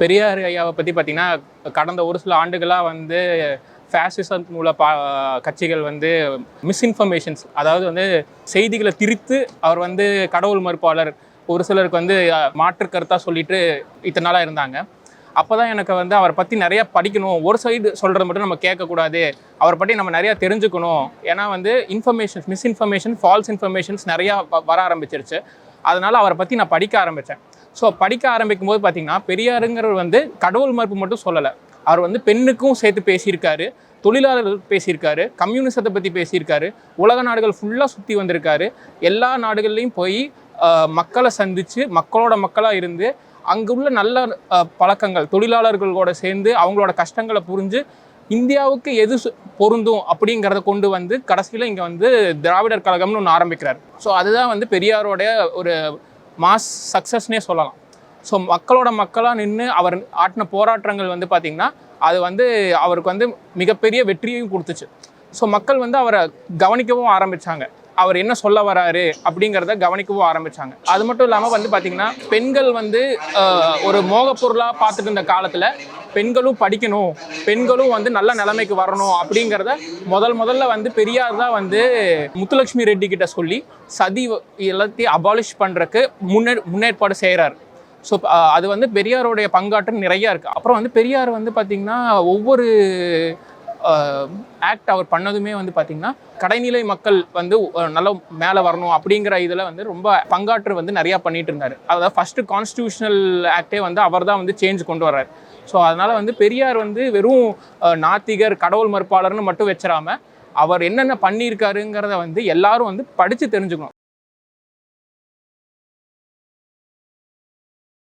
பெரியார் ஐயாவை பற்றி பார்த்தீங்கன்னா கடந்த ஒரு சில ஆண்டுகளாக வந்து ஃபேசிசம் மூல பா கட்சிகள் வந்து மிஸ்இன்ஃபர்மேஷன்ஸ் அதாவது வந்து செய்திகளை திரித்து அவர் வந்து கடவுள் மறுப்பாளர் ஒரு சிலருக்கு வந்து மாற்று கருத்தாக சொல்லிட்டு இத்தனை நாளாக இருந்தாங்க. அப்போ தான் எனக்கு வந்து அவரை பற்றி நிறையா படிக்கணும். ஒரு சைடு சொல்கிறத மட்டும் நம்ம கேட்கக்கூடாது. அவரை பற்றி நம்ம நிறையா தெரிஞ்சுக்கணும். ஏன்னா வந்து இன்ஃபர்மேஷன்ஸ் மிஸ்இன்ஃபர்மேஷன் ஃபால்ஸ் இன்ஃபர்மேஷன்ஸ் நிறையா வர ஆரம்பிச்சிருச்சு. அதனால் அவரை பற்றி நான் படிக்க ஆரம்பித்தேன் ஸோ படிக்க ஆரம்பிக்கும் போது பார்த்தீங்கன்னா பெரியாருங்கிறவர் வந்து கடவுள் மறுப்பு மட்டும் சொல்லலை. அவர் வந்து பெண்ணுக்கும் சேர்த்து பேசியிருக்காரு தொழிலாளர்கள் பேசியிருக்காரு கம்யூனிசத்தை பற்றி பேசியிருக்காரு உலக நாடுகள் ஃபுல்லாக சுற்றி வந்திருக்காரு. எல்லா நாடுகள்லையும் போய் மக்களை சந்தித்து மக்களோட மக்களாக இருந்து அங்குள்ள நல்ல பழக்கங்கள் தொழிலாளர்களோட சேர்ந்து அவங்களோட கஷ்டங்களை புரிஞ்சு இந்தியாவுக்கு எது பொருந்தும் அப்படிங்கிறத கொண்டு வந்து கடைசியில் இங்கே வந்து திராவிடர் கழகம்னு ஒன்று ஆரம்பிக்கிறார். ஸோ அதுதான் வந்து பெரியாரோடைய ஒரு மாஸ் சக்ஸஸ்னே சொல்லலாம். ஸோ மக்களோட மக்களாக நின்று அவர் ஆட்டின போராட்டங்கள் வந்து பார்த்திங்கன்னா அது வந்து அவருக்கு வந்து மிகப்பெரிய வெற்றியையும் கொடுத்துச்சு. ஸோ மக்கள் வந்து அவரை கவனிக்கவும் ஆரம்பித்தாங்க அவர் என்ன சொல்ல வராரு அப்படிங்கிறத கவனிக்கவும் ஆரம்பித்தாங்க அது மட்டும் இல்லாமல் வந்து பார்த்திங்கன்னா பெண்கள் வந்து ஒரு மோகப்பொருளாக பார்த்துட்டு இருந்த காலத்தில் பெண்களும் படிக்கணும் பெண்களும் வந்து நல்ல நிலைமைக்கு வரணும் அப்படிங்கிறத முதல் முதல்ல வந்து பெரியார் தான் வந்து முத்துலட்சுமி ரெட்டி கிட்ட சொல்லி சதி எல்லாத்தையும் அபாலிஷ் பண்ணுறக்கு முன்னே முன்னேற்பாடு செய்கிறார் ஸோ அது வந்து பெரியாருடைய பங்காற்று நிறையா இருக்குது அப்புறம் வந்து பெரியார் வந்து பார்த்திங்கன்னா ஒவ்வொரு ஆக்ட் அவர் பண்ணதுமே வந்து பார்த்திங்கன்னா கடைநிலை மக்கள் வந்து நல்ல மேலே வரணும் அப்படிங்கிற இதில் வந்து ரொம்ப பங்காற்று வந்து நிறையா பண்ணிட்டு இருந்தார். அதாவது ஃபஸ்ட்டு கான்ஸ்டியூஷனல் ஆக்டே வந்து அவர் தான் வந்து சேஞ்ச் கொண்டு வர்றார். ஸோ அதனால் வந்து பெரியார் வந்து வெறும் நாத்திகர் கடவுள் மறுப்பாளர்னு மட்டும் வச்சிடாமல் அவர் என்னென்ன பண்ணியிருக்காருங்கிறத வந்து எல்லாரும் வந்து படித்து தெரிஞ்சுக்கணும்.